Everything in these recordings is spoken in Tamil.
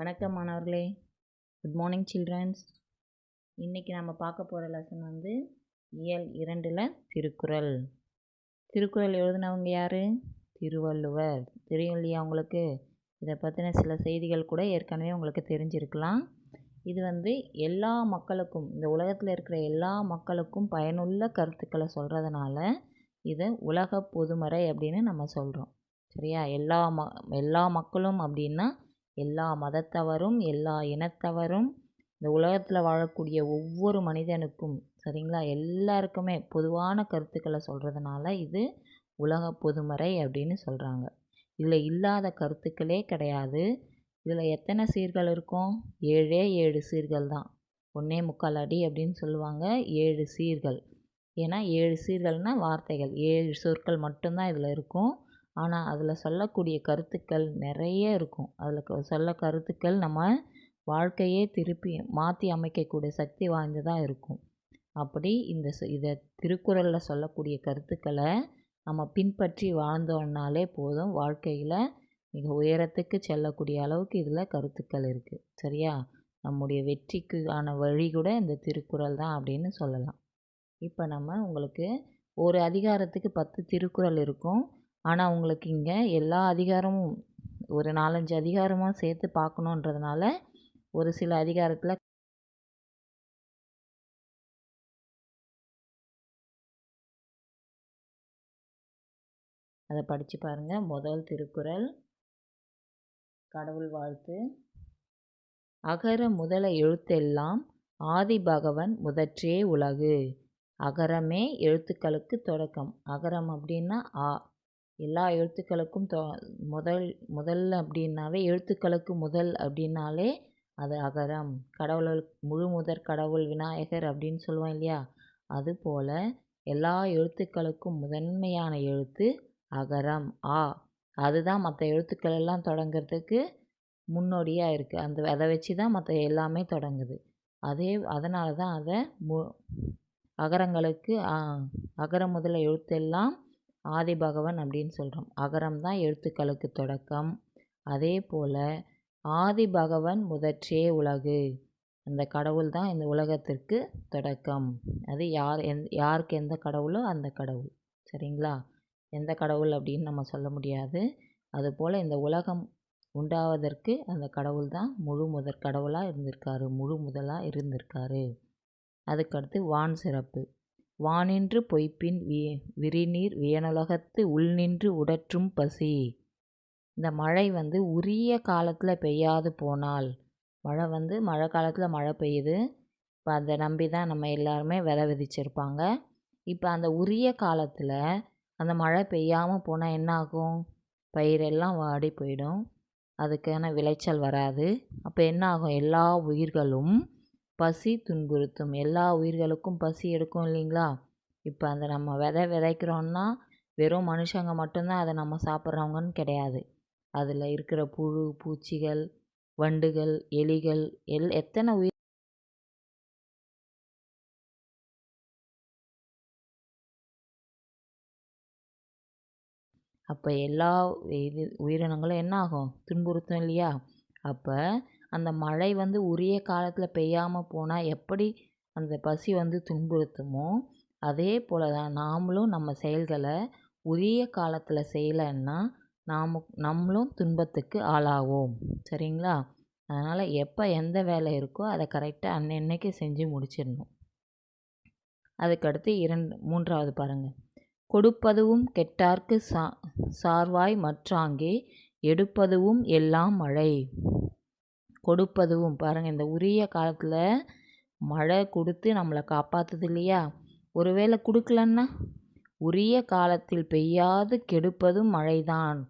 வணக்கம் மாணவர்களே. குட் மார்னிங் சில்ட்ரன்ஸ் இன்றைக்கி நம்ம பார்க்க போகிற லெசன் வந்து இயல் இரண்டில் திருக்குறள். திருக்குறள் எழுதினவங்க யார்? திருவள்ளுவர். தெரியும் இல்லையா உங்களுக்கு? இதை பற்றின சில செய்திகள் கூட ஏற்கனவே உங்களுக்கு தெரிஞ்சிருக்கலாம். இது வந்து எல்லா மக்களுக்கும் இந்த உலகத்தில் இருக்கிற எல்லா மக்களுக்கும் பயனுள்ள கருத்துக்களை சொல்கிறதுனால இதை உலக பொதுமறை அப்படின்னு நம்ம சொல்கிறோம் சரியா? எல்லா ம எல்லா மக்களும் அப்படின்னா எல்லா மதத்தவரும் எல்லா இனத்தவரும் இந்த உலகத்தில் வாழக்கூடிய ஒவ்வொரு மனிதனுக்கும் சரிங்களா? எல்லாருக்குமே பொதுவான கருத்துக்களை சொல்கிறதுனால இது உலக பொதுமறை அப்படின்னு சொல்கிறாங்க இதில் இல்லாத கருத்துக்களே கிடையாது. இதில் எத்தனை சீர்கள் இருக்கும்? ஏழே ஏழு சீர்கள் தான். ஒன்றே முக்கால் அடி அப்படின்னு சொல்லுவாங்க. ஏழு சீர்கள். ஏன்னா ஏழு சீர்கள்னால் வார்த்தைகள். ஏழு சொற்கள் மட்டும்தான் இதில் இருக்கும். ஆனால் அதில் சொல்லக்கூடிய கருத்துக்கள் நிறைய இருக்கும். அதில் சொல்ல கருத்துக்கள் நம்ம வாழ்க்கையே திருப்பி மாற்றி அமைக்கக்கூடிய சக்தி வாய்ந்ததாக இருக்கும். அப்படி இந்த இதை திருக்குறளில் சொல்லக்கூடிய கருத்துக்களை நம்ம பின்பற்றி வாழ்ந்தோம்னாலே போதும் வாழ்க்கையில் மிக உயரத்துக்கு செல்லக்கூடிய அளவுக்கு இதில் கருத்துக்கள் இருக்குது சரியா? நம்முடைய வெற்றிக்கான வழி கூட இந்த திருக்குறள் தான் அப்படின்னு சொல்லலாம். இப்போ நம்ம உங்களுக்கு ஒரு அதிகாரத்துக்கு பத்து திருக்குறள் இருக்கும். ஆனால் உங்களுக்கு இங்கே எல்லா அதிகாரமும் ஒரு நாலஞ்சு அதிகாரமாக சேர்த்து பார்க்கணுன்றதுனால ஒரு சில அதிகாரத்தில் அதை படித்து பாருங்கள் முதல் திருக்குறள். கடவுள் வாழ்த்து. அகர முதல எழுத்தெல்லாம் ஆதி பகவன் முதற்றே உலகு. அகரமே எழுத்துக்களுக்கு தொடக்கம். அகரம் அப்படின்னா ஆ எல்லா எழுத்துக்களுக்கும் தொ முதல் முதல் அப்படின்னாவே எழுத்துக்களுக்கு முதல் அப்படின்னாலே அது அகரம். கடவுள் முழு முதற் கடவுள் விநாயகர் அப்படின்னு சொல்லுவோம் இல்லையா? அதுபோல் எல்லா எழுத்துக்களுக்கும் முதன்மையான எழுத்து அகரம் ஆ. அதுதான் மற்ற எழுத்துக்கள் எல்லாம் தொடங்கிறதுக்கு முன்னோடியாக இருக்குது அந்த அதை வச்சு தான் மற்ற எல்லாமே தொடங்குது. அதே அதனால தான் அதை மு அகரங்களுக்கு அகர முதல எழுத்தெல்லாம் ஆதி பகவன் அப்படின்னு சொல்கிறோம் அகரம் தான் எழுத்துக்களுக்கு தொடக்கம். அதே போல் ஆதி பகவன் முதற்றே உலகு. அந்த கடவுள் தான் இந்த உலகத்திற்கு தொடக்கம். அது யார் எந் யாருக்கு எந்த கடவுளோ அந்த கடவுள். சரிங்களா? எந்த கடவுள் அப்படின்னு நம்ம சொல்ல முடியாது. அதுபோல் இந்த உலகம் உண்டாவதற்கு அந்த கடவுள் தான் முழு முதற் கடவுளாக இருந்திருக்காரு முழு முதலாக இருந்திருக்காரு. அதுக்கடுத்து வான் சிறப்பு. வானின்று பொய்ப்பின் வி விரிநீர் வியனுலகத்து உள்நின்று உடற்றும் பசி. இந்த மழை வந்து உரிய காலத்தில் பெய்யாது போனால். மழை வந்து மழை காலத்தில் மழை பெய்யுது. இப்போ அதை நம்பி தான் நம்ம எல்லாருமே விதை விதிச்சிருப்பாங்க. இப்போ அந்த உரிய காலத்தில் அந்த மழை பெய்யாமல் போனால் என்ன ஆகும் பயிரெல்லாம் வாடி போயிடும். அதுக்கான விளைச்சல் வராது. அப்போ என்ன ஆகும் எல்லா உயிர்களும் பசி துன்புறுத்தும். எல்லா உயிர்களுக்கும் பசி எடுக்கும் இல்லைங்களா? இப்போ அந்த நம்ம விதை விதைக்கிறோன்னா வெறும் மனுஷங்க மட்டும்தான் அதை நம்ம சாப்பிட்றவங்கன்னு கிடையாது. அதில் இருக்கிற புழு பூச்சிகள் வண்டுகள் எலிகள் எல் எத்தனை உயிர் அப்போ எல்லா இது உயிரினங்களும் என்ன ஆகும்? துன்புறுத்தும் இல்லையா? அப்போ அந்த மழை வந்து உரிய காலத்தில் பெய்யாமல் போனால் எப்படி அந்த பசி வந்து துன்புறுத்துமோ அதே போல் தான் நாமளும் நம்ம செயல்களை உரிய காலத்தில் செய்யலைன்னா நாம் நம்மளும் துன்பத்துக்கு ஆளாவோம். சரிங்களா? அதனால் எப்போ எந்த வேலை இருக்கோ அதை கரெக்டாக அன்னன்னைக்கு செஞ்சு முடிச்சிடணும். அதுக்கடுத்து இரண்டு மூன்றாவது பாருங்கள் கொடுப்பதுவும் கெட்டார்க்கு சா சார்வாய் மற்றாங்கே எடுப்பதுவும் எல்லாம் மழை. கொடுப்பதுவும். பாருங்கள் இந்த உரிய காலத்தில் மழை கொடுத்து நம்மளை காப்பாற்றுது இல்லையா? ஒருவேளை கொடுக்கலன்னா? உரிய காலத்தில் பெய்யாது கெடுப்பதும் மழைதான்.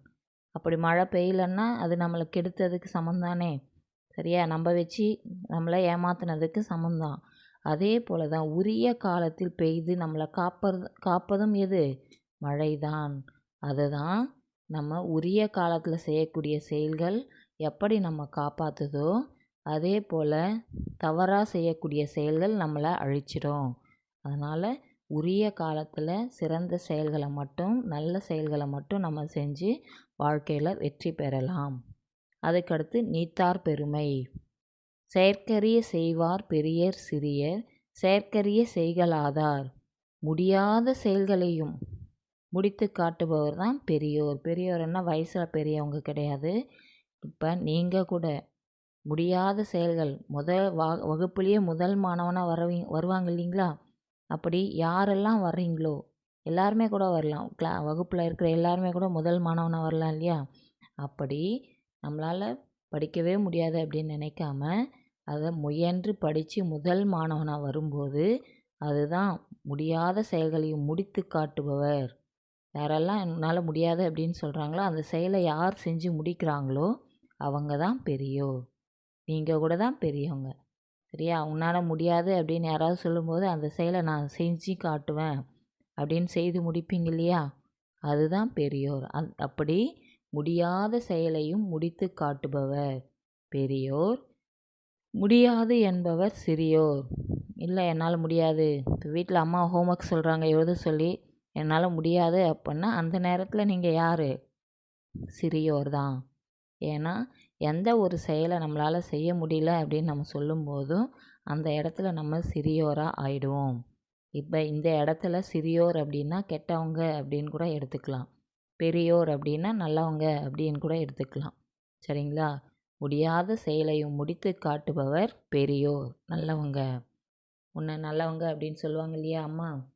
அப்படி மழை பெய்யலன்னா அது நம்மளை கெடுத்ததுக்கு சமந்தானே. சரியா? நம்ம வச்சு நம்மளை ஏமாத்தினதுக்கு சமந்தான். அதே போல் தான் உரிய காலத்தில் பெய்து நம்மளை காப்பது காப்பதும் எது? மழைதான். அதுதான் நம்ம உரிய காலத்தில் செய்யக்கூடிய செயல்கள். எப்படி நம்ம காப்பாற்றுதோ அதே போல் தவறாக செய்யக்கூடிய செயல்கள் நம்மளை அழிச்சிடும். அதனால் உரிய காலத்தில் சிறந்த செயல்களை மட்டும் நல்ல செயல்களை மட்டும் நம்ம செஞ்சு வாழ்க்கையில் வெற்றி பெறலாம். அதுக்கடுத்து நீத்தார் பெருமை. செயற்கரிய செய்வார் பெரியர் சிறியர் செயற்கரிய செய்கலாதார் முடியாத செயல்களையும் முடித்து காட்டுபவர் தான் பெரியோர் பெரியோர்னா வயசில் பெரியவங்க கிடையாது. இப்போ நீங்கள் கூட முடியாத செயல்கள் முதல் வா வகுப்புலேயே முதல் மாணவனாக வரவங்க வருவாங்க இல்லைங்களா? அப்படி யாரெல்லாம் வர்றீங்களோ எல்லாருமே கூட வரலாம். க்ளா வகுப்பில் இருக்கிற எல்லாருமே கூட முதல் மாணவனாக வரலாம் இல்லையா? அப்படி நம்மளால் படிக்கவே முடியாது அப்படின்னு நினைக்காம அதை முயன்று படித்து முதல் மாணவனாக வரும்போது அதுதான் முடியாத செயல்களையும் முடித்து காட்டுபவர். யாரெல்லாம் என்னால் முடியாது அப்படின்னு சொல்கிறாங்களோ அந்த செயலை யார் செஞ்சு முடிக்கிறாங்களோ அவங்க தான் பெரியோர் நீங்கள் கூட தான் பெரியவங்க. சரியா? உன்னால் முடியாது அப்படின்னு யாராவது சொல்லும்போது அந்த செயலை நான் செஞ்சு காட்டுவேன் அப்படின்னு செய்து முடிப்பீங்க இல்லையா? அதுதான் பெரியோர் அந் அப்படி முடியாத செயலையும் முடித்து காட்டுபவர் பெரியோர் முடியாது என்பவர் சிறியோர். இல்லை என்னால் முடியாது. இப்போ வீட்டில் அம்மா ஹோம்ஒர்க் சொல்கிறாங்க எழுத சொல்லி என்னால் முடியாது அப்படின்னா அந்த நேரத்தில் நீங்கள் யார்? சிறியோர் தான். ஏன்னா எந்த ஒரு செயலை நம்மளால் செய்ய முடியல அப்படின்னு நம்ம சொல்லும்போதும் அந்த இடத்துல நம்ம சிறியோராக ஆயிடுவோம். இப்போ இந்த இடத்துல சிறியோர் அப்படின்னா கெட்டவங்க அப்படின்னு கூட எடுத்துக்கலாம். பெரியோர் அப்படின்னா நல்லவங்க அப்படின்னு கூட எடுத்துக்கலாம். சரிங்களா? முடியாத செயலையும் முடித்து காட்டுபவர் பெரியோர் நல்லவங்க. உன்னை நல்லவங்க அப்படின்னு சொல்லுவாங்க இல்லையா அம்மா?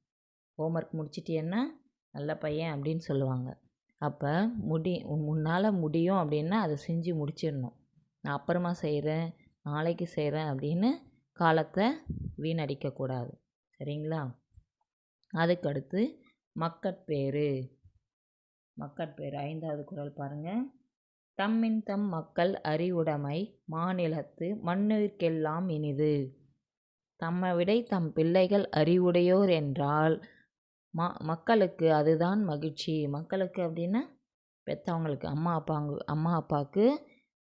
ஹோம்ஒர்க் முடிச்சிட்டியன்னா நல்ல பையன் அப்படின்னு சொல்லுவாங்க. அப்போ முடி உன்னால் முடியும் அப்படின்னா அதை செஞ்சு முடிச்சிடணும். நான் அப்புறமா செய்கிறேன் நாளைக்கு செய்கிறேன் அப்படின்னு காலத்தை வீணடிக்கக்கூடாது. சரிங்களா? அதுக்கடுத்து மக்கட்பேறு. மக்கட்பேறு ஐந்தாவது குரல் பாருங்கள் தம்மின் தம் மக்கள் அறிவுடைமை மாநிலத்து மண்ணிற்கெல்லாம் இனிது. தம்மை விடை தம் பிள்ளைகள் அறிவுடையோர் என்றால் ம மக்களுக்கு அதுதான் மகிழ்ச்சி. மக்களுக்கு அப்படின்னா பெற்றவங்களுக்கு அம்மா அப்பாங்க அம்மா அப்பாவுக்கு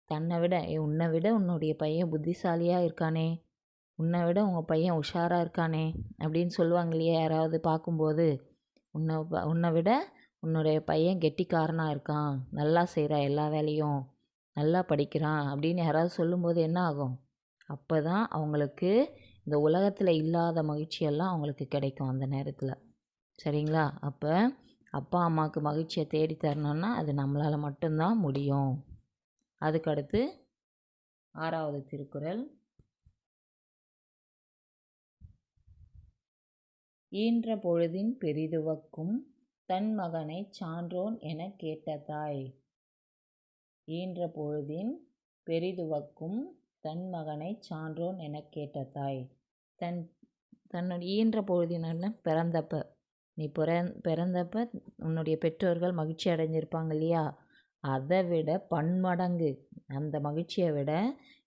தன்னை விட உன்னை விட உன்னுடைய பையன் புத்திசாலியாக இருக்கானே. உன்னை விட உங்கள் பையன் உஷாராக இருக்கானே. அப்படின்னு சொல்லுவாங்க இல்லையா? யாராவது பார்க்கும்போது உன்னை உன்னை விட உன்னுடைய பையன் கெட்டிக்காரனாக இருக்கான். நல்லா செய்கிறான் எல்லா வேலையும். நல்லா படிக்கிறான். அப்படின்னு யாராவது சொல்லும்போது என்ன ஆகும்? அப்போ தான் அவங்களுக்கு இந்த உலகத்தில் இல்லாத மகிழ்ச்சியெல்லாம் அவங்களுக்கு கிடைக்கும் அந்த நேரத்தில். சரிங்களா? அப்போ அப்பா அம்மாவுக்கு மகிழ்ச்சியை தேடி தரணும்னா அது நம்மளால் மட்டும்தான் முடியும். அதுக்கடுத்து ஆறாவது திருக்குறள். ஈன்ற பொழுதின் பெரிதுவக்கும் தன் மகனை சான்றோன் என கேட்ட தாய் ஈன்ற பொழுதின் பெரிதுவக்கும் தன் மகனை சான்றோன் என கேட்ட தாய் தன் தன்னுடைய ஈன்ற பொழுதின பிறந்தப்ப நீ பிறந் பிறந்தப்ப உன்னுடைய பெற்றோர்கள் மகிழ்ச்சி அடைஞ்சிருப்பாங்க இல்லையா? அதை விட பன்மடங்கு. அந்த மகிழ்ச்சியை விட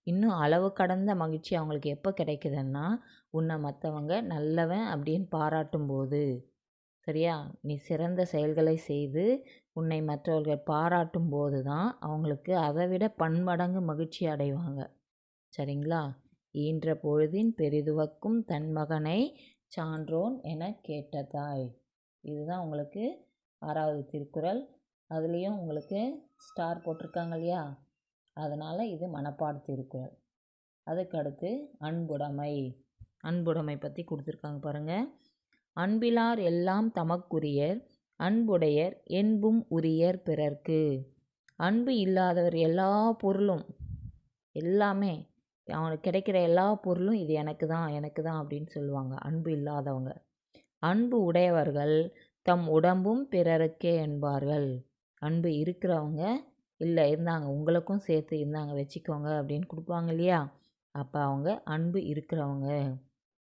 இன்னும் அளவு கடந்த மகிழ்ச்சி அவங்களுக்கு எப்போ கிடைக்குதுன்னா உன்னை மற்றவங்க நல்லவன் அப்படின்னு பாராட்டும் போது சரியா? நீ சிறந்த செயல்களை செய்து உன்னை மற்றவர்கள் பாராட்டும் போது தான் அவங்களுக்கு அதை விட பன்மடங்கு மகிழ்ச்சி அடைவாங்க. சரிங்களா? ஈன்ற பொழுதின் பெரிதுவக்கும் தன் மகனை சான்றோன் என கேட்ட தாய் இதுதான் உங்களுக்கு ஆறாவது திருக்குறள். அதுலேயும் உங்களுக்கு ஸ்டார் போட்டிருக்காங்க இல்லையா? அதனால் இது மனப்பாடு திருக்குறள். அதுக்கடுத்து அன்புடைமை. அன்புடைமை பற்றி கொடுத்துருக்காங்க பாருங்கள் அன்பிலார் எல்லாம் தமக்குரியர் அன்புடையர் என்பும் உரியர் பிறர்க்கு. அன்பு இல்லாதவர் எல்லா பொருளும் எல்லாமே அவனுக்கு கிடைக்கிற எல்லா பொருளும் இது எனக்கு தான் எனக்கு தான் அப்படின்னு சொல்லுவாங்க. அன்பு இல்லாதவங்க. அன்பு உடையவர்கள் தம் உடம்பும் பிறருக்கே என்பார்கள். அன்பு இருக்கிறவங்க இல்லை இருந்தாங்க உங்களுக்கும் சேர்த்து இருந்தாங்க வச்சுக்கோங்க அப்படின்னு கொடுப்பாங்க இல்லையா? அப்போ அவங்க அன்பு இருக்கிறவங்க.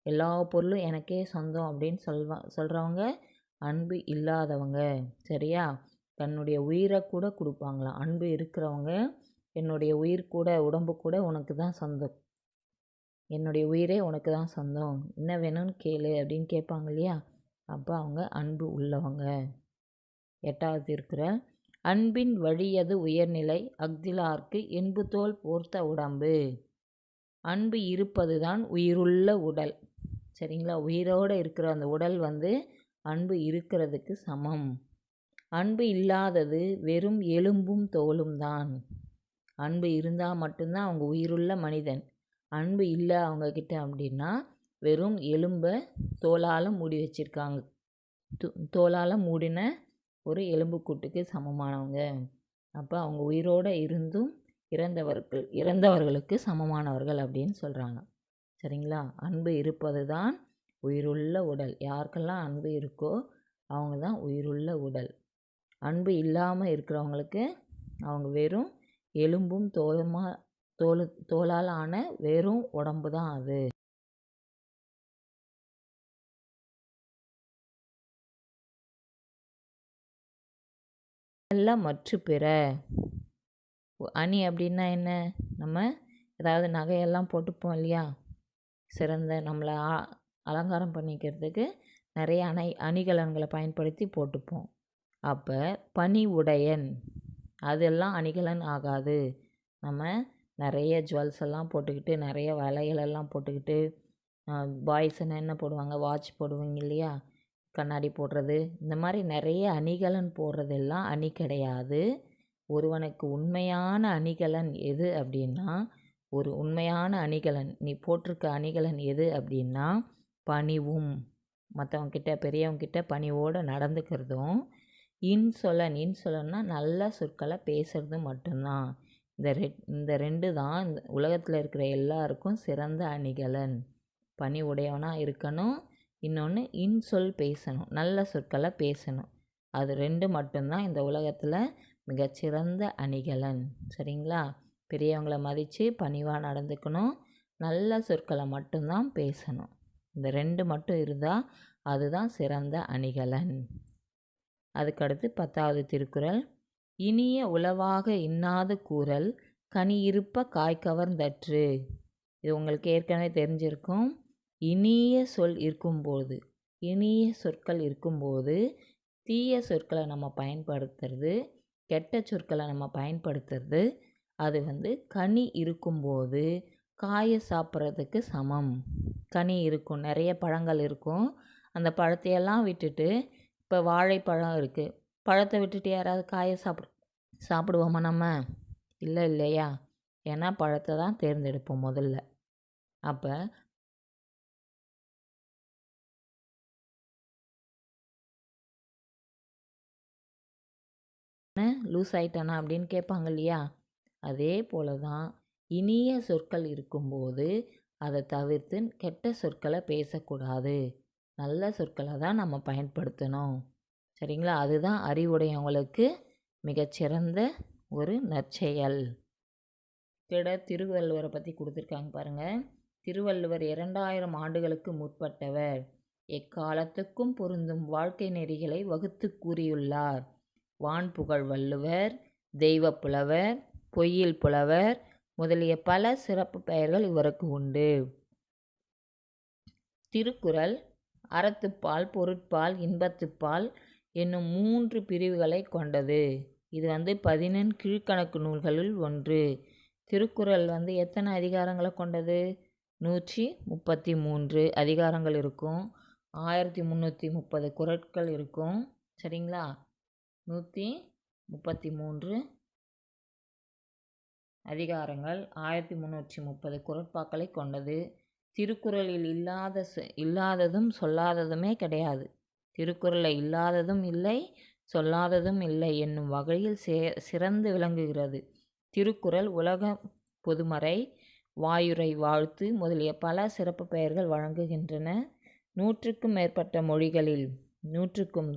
எல்லா பொருளும் எனக்கே சொந்தம் அப்படின்னு சொல்வா சொல்கிறவங்க அன்பு இல்லாதவங்க. சரியா? தன்னுடைய உயிரை கூட கொடுப்பாங்களாம். அன்பு இருக்கிறவங்க என்னுடைய உயிர் கூட உடம்பு கூட உனக்கு தான் சொந்தம். என்னுடைய உயிரே உனக்கு தான் சொந்தம். என்ன வேணும்னு கேளு அப்படின்னு கேட்பாங்க இல்லையா? அப்போ அவங்க அன்பு உள்ளவங்க. எட்டாவது இருக்கிற அன்பின் வழியது உயர்நிலை அஃதிலார்க்கு என்பு தோல் போர்த்த உடம்பு. அன்பு இருப்பது தான் உயிருள்ள உடல். சரிங்களா? உயிரோடு இருக்கிற அந்த உடல் வந்து அன்பு இருக்கிறதுக்கு சமம். அன்பு இல்லாதது வெறும் எலும்பும் தோலும் தான். அன்பு இருந்தால் மட்டும்தான் அவங்க உயிருள்ள மனிதன். அன்பு இல்லை அவங்கக்கிட்ட அப்படின்னா வெறும் எலும்பை தோலால் மூடி வச்சுருக்காங்க. தோலால் மூடின ஒரு எலும்புக்கூட்டுக்கு சமமானவங்க. அப்போ அவங்க உயிரோடு இருந்தும் இறந்தவர்கள் இறந்தவர்களுக்கு சமமானவர்கள் அப்படின்னு சொல்கிறாங்க சரிங்களா? அன்பு இருப்பது தான் உயிருள்ள உடல். யாருக்கெல்லாம் அன்பு இருக்கோ அவங்க தான் உயிருள்ள உடல். அன்பு இல்லாமல் இருக்கிறவங்களுக்கு அவங்க வெறும் எலும்பும் தோலுமா தோல் தோலால் ஆன வெறும் உடம்பு தான் அது. எல்லாம் மற்று பிற. அணி அப்படின்னா என்ன? நம்ம ஏதாவது நகையெல்லாம் போட்டுப்போம் இல்லையா? சிறந்த நம்மளை அலங்காரம் பண்ணிக்கிறதுக்கு நிறைய அணை அணிகலன்களை பயன்படுத்தி போட்டுப்போம். அப்போ பனி உடையன். அதெல்லாம் அணிகலன் ஆகாது. நம்ம நிறைய ஜுவல்ஸ் எல்லாம் போட்டுக்கிட்டு நிறைய வளையலெல்லாம் போட்டுக்கிட்டு பாய்ஸ்னா என்ன போடுவாங்க? வாட்ச் போடுவீங்க இல்லையா? கண்ணாடி போடுறது. இந்த மாதிரி நிறைய அணிகலன் போடுறதெல்லாம் அணி கிடையாது. ஒருவனுக்கு உண்மையான அணிகலன் எது அப்படின்னா ஒரு உண்மையான அணிகலன் நீ போட்டிருக்க அணிகலன் எது அப்படின்னா பணிவும். மற்றவங்கிட்ட பெரியவங்கிட்ட பணிவோடு நடந்துக்கிறதும் இன்சொலன் இன்சொலன்னா நல்ல சொற்களை பேசுகிறது மட்டும்தான். இந்த ரெட் இந்த ரெண்டு தான் இந்த உலகத்தில் இருக்கிற எல்லாருக்கும் சிறந்த அணிகலன். பணி உடையவனாக இருக்கணும். இன்னொன்று இன்சொல் பேசணும். நல்ல சொற்களை பேசணும். அது ரெண்டு மட்டும்தான் இந்த உலகத்தில் மிகச்சிறந்த அணிகலன். சரிங்களா? பெரியவங்கள மதித்து பணிவாக நடந்துக்கணும். நல்ல சொற்களை மட்டும்தான் பேசணும். இந்த ரெண்டு மட்டும் இருந்தால் அதுதான் சிறந்த அணிகலன். அதுக்கடுத்து பத்தாவது திருக்குறள். இனிய உளவாக இன்னாது கூறல் கனி இருப்ப காய் கவர்ந்தற்று. இது உங்களுக்கு ஏற்கனவே தெரிஞ்சிருக்கும். இனிய சொல் இருக்கும்போது இனிய சொற்கள் இருக்கும்போது தீய சொற்களை நம்ம பயன்படுத்துறது கெட்ட சொற்களை நம்ம பயன்படுத்துறது அது வந்து கனி இருக்கும்போது காயை சாப்பிட்றதுக்கு சமம். கனி இருக்கும் நிறைய பழங்கள் இருக்கும். அந்த பழத்தையெல்லாம் விட்டுட்டு இப்போ வாழைப்பழம் இருக்குது பழத்தை விட்டுட்டு யாராவது காயை சாப்பிட சாப்பிடுவோமா நம்ம? இல்லை இல்லையா? ஏன்னா பழத்தை தான் தேர்ந்தெடுப்போம் முதல்ல. அப்போ லூஸ் ஆயிட்டானா அப்படின்னு கேட்பாங்க இல்லையா? அதே போல தான் இனிய சொற்கள் இருக்கும்போது அதை தவிர்த்து கெட்ட சொற்களை பேசக்கூடாது. நல்ல சொற்களை தான் நம்ம பயன்படுத்தணும். சரிங்களா? அதுதான் அறிவுடையவங்களுக்கு மிகச்சிறந்த ஒரு நற்செயல். திட திருவள்ளுவரை பற்றி கொடுத்துருக்காங்க பாருங்கள் திருவள்ளுவர் இரண்டாயிரம் ஆண்டுகளுக்கு முற்பட்டவர். எக்காலத்துக்கும் பொருந்தும் வாழ்க்கை நெறிகளை வகுத்து கூறியுள்ளார். வான் புகழ் வள்ளுவர் தெய்வ புலவர் பொய்யில் புலவர் முதலிய பல சிறப்பு பெயர்கள் இவருக்கு உண்டு. திருக்குறள் அறத்துப்பால் பொருட்பால் இன்பத்துப்பால் என்னும் மூன்று பிரிவுகளை கொண்டது. இது வந்து பதினெண் கீழ்கணக்கு நூல்களில் ஒன்று. திருக்குறள் வந்து எத்தனை அதிகாரங்களை கொண்டது? நூற்றி முப்பத்தி மூன்று அதிகாரங்கள் இருக்கும். ஆயிரத்தி முந்நூற்றி முப்பது குரட்கள் இருக்கும். சரிங்களா? நூற்றி முப்பத்தி மூன்று அதிகாரங்கள் ஆயிரத்தி முந்நூற்றி முப்பது குரட்பாக்களை கொண்டது. திருக்குறளில் இல்லாத இல்லாததும் சொல்லாததுமே கிடையாது. திருக்குறளில் இல்லாததும் இல்லை சொல்லாததும் இல்லை. என்னும் வகையில் சே சிறந்து விளங்குகிறது. திருக்குறள் உலக பொதுமறை வாயுரை வாழ்த்து முதலிய பல சிறப்பு பெயர்கள் வழங்குகின்றன. நூற்றுக்கும் மேற்பட்ட மொழிகளில் நூற்றுக்கும்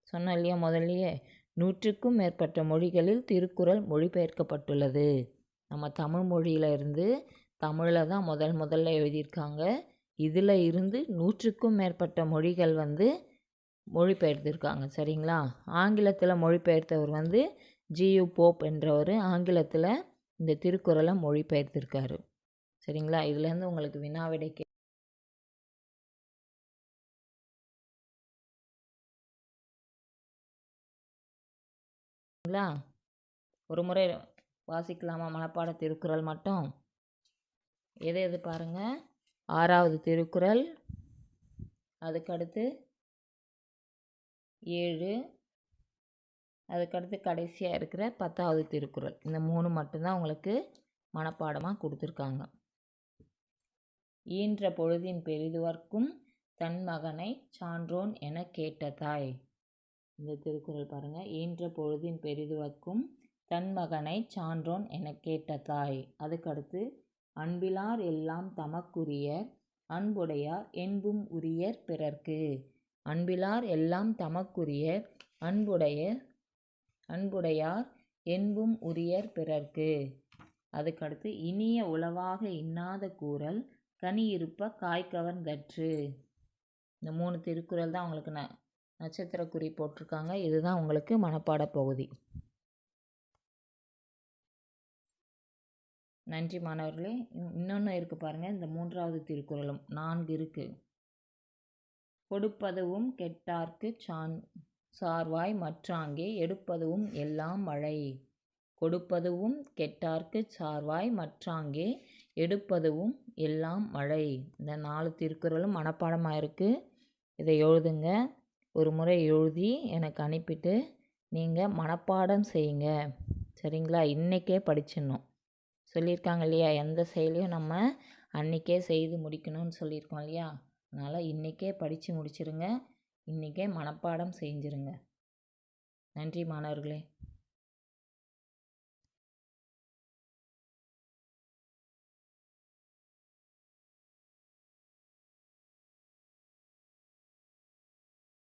சொன்ன இல்லையா முதல்லையே? நூற்றுக்கும் மேற்பட்ட மொழிகளில் திருக்குறள் மொழிபெயர்க்கப்பட்டுள்ளது. நம்ம தமிழ் மொழியில் இருந்து தமிழில் தான் முதல் முதல்ல எழுதியிருக்காங்க. இதில் இருந்து நூற்றுக்கும் மேற்பட்ட மொழிகள் வந்து மொழிபெயர்த்திருக்காங்க சரிங்களா? ஆங்கிலத்தில் மொழிபெயர்த்தவர் வந்து ஜியு போப் என்றவர் ஆங்கிலத்தில் இந்த திருக்குறளை மொழிபெயர்த்திருக்காரு சரிங்களா? இதுலேருந்து உங்களுக்கு வினாவிடை கே ஒரு முறை வாசிக்கலாமா? மனப்பாட திருக்குறள் மட்டும்? எது எது பாருங்கள் ஆறாவது திருக்குறள். அதுக்கடுத்து ஏழு. அதுக்கடுத்து கடைசியாக இருக்கிற பத்தாவது திருக்குறள். இந்த மூணு மட்டும்தான் உங்களுக்கு மனப்பாடமாக கொடுத்துருக்காங்க. ஈன்ற பொழுதின் பெரிதுவர்க்கும் தன் மகனை சான்றோன் என கேட்ட தாய் இந்த திருக்குறள் பாருங்கள் ஈன்ற பொழுதின் பெரிதுவர்க்கும் தன் மகனை சான்றோன் என கேட்ட தாய் அதுக்கடுத்து அன்பிலார் எல்லாம் தமக்குரியர் அன்புடையார் என்பும் உரியர் பிறர்க்கு. அன்பிலார் எல்லாம் தமக்குரிய அன்புடைய அன்புடையார் என்பும் உரியர் பிறர்க்கு. அதுக்கடுத்து இனிய உளவாக இன்னாத கூறல் கனி இருப்ப கற்று. இந்த மூணு திருக்குறள் தான் உங்களுக்கு ந நட்சத்திர குறி போட்டிருக்காங்க. இதுதான் உங்களுக்கு மனப்பாட பகுதி. நன்றி மாணவர்களே. இன்னொன்று இருக்குது பாருங்கள் இந்த மூன்றாவது திருக்குறளும் நான்கு இருக்குது கொடுப்பதுவும் கெட்டார்க்கு சான் சார்வாய் மற்றாங்கே எடுப்பதுவும் எல்லாம் மழை கொடுப்பதுவும் கெட்டார்க்கு சார்வாய் மற்றாங்கே எடுப்பதுவும் எல்லாம் மழை இந்த நாலு திருக்குறளும் மனப்பாடமாக இருக்குது இதை எழுதுங்க. ஒரு முறை எழுதி எனக்கு அனுப்பிட்டு நீங்கள் மனப்பாடம் செய்யுங்க. சரிங்களா? இன்றைக்கே படிச்சிடணும். சொல்லியிருக்காங்க இல்லையா? எந்த செயலையும் நம்ம அன்றைக்கே செய்து முடிக்கணும்னு சொல்லியிருக்கோம் இல்லையா? அதனால் இன்றைக்கே படித்து முடிச்சிருங்க. இன்றைக்கே மனப்பாடம் செஞ்சுருங்க. நன்றி மாணவர்களே.